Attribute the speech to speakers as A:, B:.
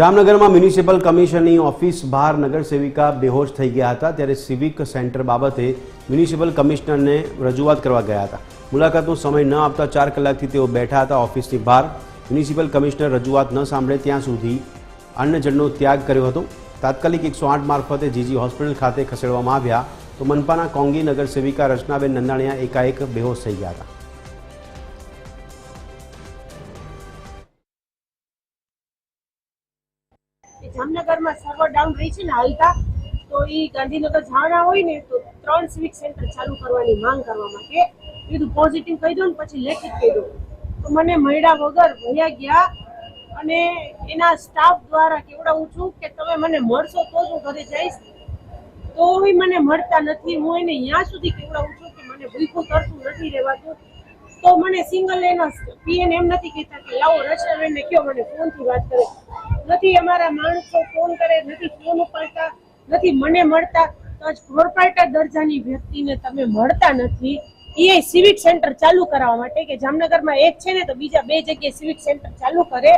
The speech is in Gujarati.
A: જામનગરમાં મ્યુનિસિપલ કમિશનની ઓફિસ બહાર નગરસેવિકા બેહોશ થઈ ગયા હતા ત્યારે સિવિક સેન્ટર બાબતે મ્યુનિસિપલ કમિશનરને રજૂઆત કરવા ગયા હતા. મુલાકાતનો સમય ન આપતા ચાર કલાકથી તેઓ બેઠા હતા ઓફિસની બહાર. મ્યુનિસિપલ કમિશનર રજૂઆત ન સાંભળે ત્યાં સુધી અન્નજળનો ત્યાગ કર્યો હતો. તાત્કાલિક એકસો આઠ મારફતે જીજી હોસ્પિટલ ખાતે ખસેડવામાં આવ્યા તો મનપાના કોંગી નગરસેવિકા રચનાબેન નંદાણીયા એકાએક બેહોશ થઈ ગયા હતા.
B: જામનગરમાં સર્વર ડાઉન રહી છે ને હાલતા, તો એ ગાંધીનગર જવાના હોય ને, તો ત્રણ સિવિક સેન્ટર ચાલુ કરવાની માંગ કરવા માટે કીધું. પોઝિટિવ કહી દો ને, પછી લેખિત કહી દો. તો મને મળ્યા વગર ભયા ગયા અને એના સ્ટાફ દ્વારા કેવડાવું છું કે તમે મને મળશો તો જ હું ઘરે જઈશ. તો મને મળતા નથી. હું એને ત્યાં સુધી કેવડાવું છું કે મને ભૂખું તરતું નથી રહેવાતું. તો મને સિંગલ એના પીએન એમ નથી કહેતા કે લાવો રચનાબેનને કયો મને ફોનથી વાત કરે. નથી અમારા માણસો ફોન કરે, નથી ફોન ઉપાડતા, નથી મને મળતા, તો આજ કોર્પોરેટર દરજાની વ્યક્તિને તમે મળતા નથી. એ સિવિક સેન્ટર ચાલુ કરાવવા માટે કે જામનગરમાં એક છે ને, તો બીજા બે જગ્યાએ સિવિક સેન્ટર ચાલુ કરે.